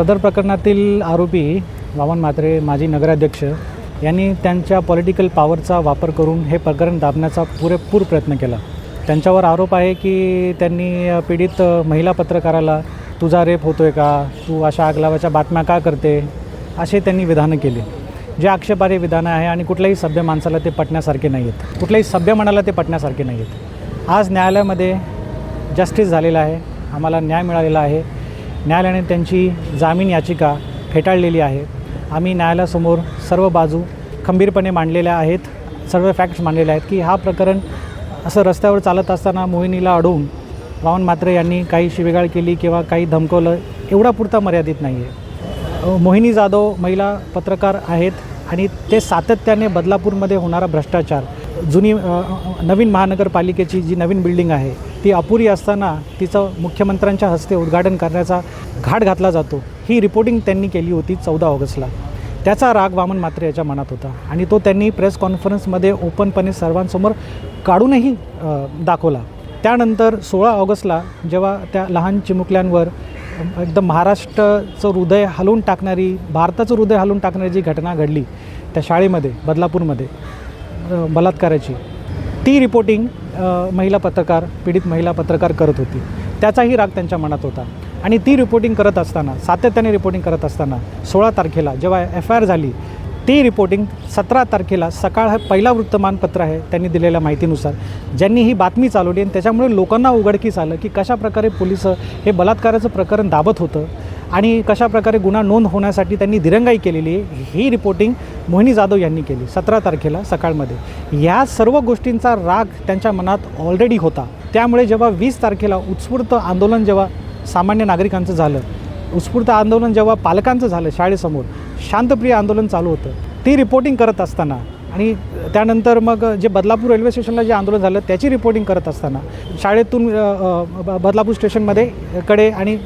सदर प्रकरणातील आरोपी वामन म्हात्रे माजी नगराध्यक्ष यांनी त्यांच्या पॉलिटिकल पॉवरचा वापर करून हे प्रकरण दाबण्याचा पुरेपूर प्रयत्न केला. त्यांच्यावर आरोप आहे की त्यांनी पीडित महिला पत्रकाराला तुझा रेप होतो आहे का? तू अशा आगलावाच्या बातम्या का करते? असे त्यांनी विधानं केली. जे आक्षेपार्ह विधानं आहे आणि कुठल्याही सभ्य माणसाला ते पटण्यासारखे नाही आहेत कुठल्याही सभ्य मनाला ते पटण्यासारखे नाही आहेत आज न्यायालयामध्ये जस्टिस झालेलं आहे. आम्हाला न्याय मिळालेला आहे. न्यायालयाने त्यांची जामीन याचिका फेटाळलेली आहे. आम्ही न्यायालयासमोर सर्व बाजू खंबीरपणे मांडलेल्या आहेत सर्व फॅक्ट्स मांडलेले आहेत की हा प्रकरण असं रस्त्यावर चालत असताना मोहिनीला अडवून वामन मात्रे यांनी काही शिवेगाळ केली किंवा काही धमकवलं एवढा पुरता मर्यादित नाही आहे मोहिनी जाधव महिला पत्रकार आहेत आणि ते सातत्याने बदलापूरमध्ये होणारा भ्रष्टाचार जुनी नवीन महानगरपालिकेची जी नवीन बिल्डिंग आहे ती अपुरी असताना तिचं मुख्यमंत्र्यांच्या हस्ते उद्घाटन करण्याचा घाट घातला जातो. ही रिपोर्टिंग त्यांनी केली होती चौदा ऑगस्टला. त्याचा राग वामन मात्रे याच्या मनात होता आणि तो त्यांनी प्रेस कॉन्फरन्समध्ये ओपनपणे सर्वांसमोर काढूनही दाखवला. त्यानंतर सोळा ऑगस्टला जेव्हा त्या लहान चिमुकल्यांवर एकदम महाराष्ट्राचं हृदय हलवून टाकणारी भारताचं हृदय हलवून टाकणारी जी घटना घडली त्या शाळेमध्ये बदलापूरमध्ये बलात्काराची. ती रिपोर्टिंग महिला पत्रकार पीडित महिला पत्रकार करत होती. त्याचाही राग त्यांच्या मनात होता. आणि ती रिपोर्टिंग करत असताना सातत्याने रिपोर्टिंग करत असताना सोळा तारखेला जेव्हा एफ आय आर झाली ती रिपोर्टिंग सतरा तारखेला सकाळ हा पहिला वृत्तमानपत्र आहे त्यांनी दिलेल्या माहितीनुसार. ज्यांनी ही बातमी चालवली आणि त्याच्यामुळे लोकांना उघडकीस आलं की कशाप्रकारे पोलीस हे बलात्काराचं प्रकरण दाबत होतं. आणि कशाप्रकारे गुन्हा नोंद होण्यासाठी त्यांनी दिरंगाई केलेली आहे ही रिपोर्टिंग मोहिनी जाधव यांनी केली सतरा तारखेला सकाळमध्ये. या सर्व गोष्टींचा राग त्यांच्या मनात ऑलरेडी होता. त्यामुळे जेव्हा वीस तारखेला उत्स्फूर्त आंदोलन जेव्हा सामान्य नागरिकांचं झालं उत्स्फूर्त आंदोलन जेव्हा पालकांचं झालं शाळेसमोर शांतप्रिय आंदोलन चालू होतं. ती रिपोर्टिंग करत असताना आणि त्यानंतर मग जे बदलापूर रेल्वे स्टेशनला जे आंदोलन झालं त्याची रिपोर्टिंग करत असताना शाळेतून बदलापूर स्टेशनमध्ये कडे आणि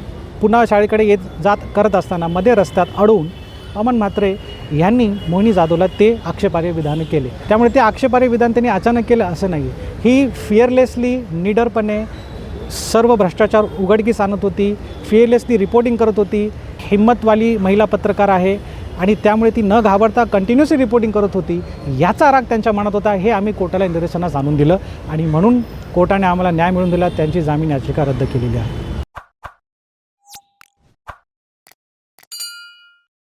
पुन्हा शाळेकडे येत जात करत असताना मध्ये रस्त्यात अडवून अमन म्हात्रे यांनी मोहिनी जाधवला ते आक्षेपार्ह विधानं केले. त्यामुळे ते आक्षेपार्ह विधान त्यांनी अचानक केलं असं नाही. ही फिअरलेसली निडरपणे सर्व भ्रष्टाचार उघडकीस आणत होती फिअरलेसली रिपोर्टिंग करत होती. हिंमतवाली महिला पत्रकार आहे आणि त्यामुळे ती न घाबरता कंटिन्युअसली रिपोर्टिंग करत होती. याचा राग त्यांच्या मनात होता हे आम्ही कोर्टाला निदर्शनास आणून दिलं आणि म्हणून कोर्टाने आम्हाला न्याय मिळवून दिला त्यांची जामीन याचिका रद्द केलेली आहे.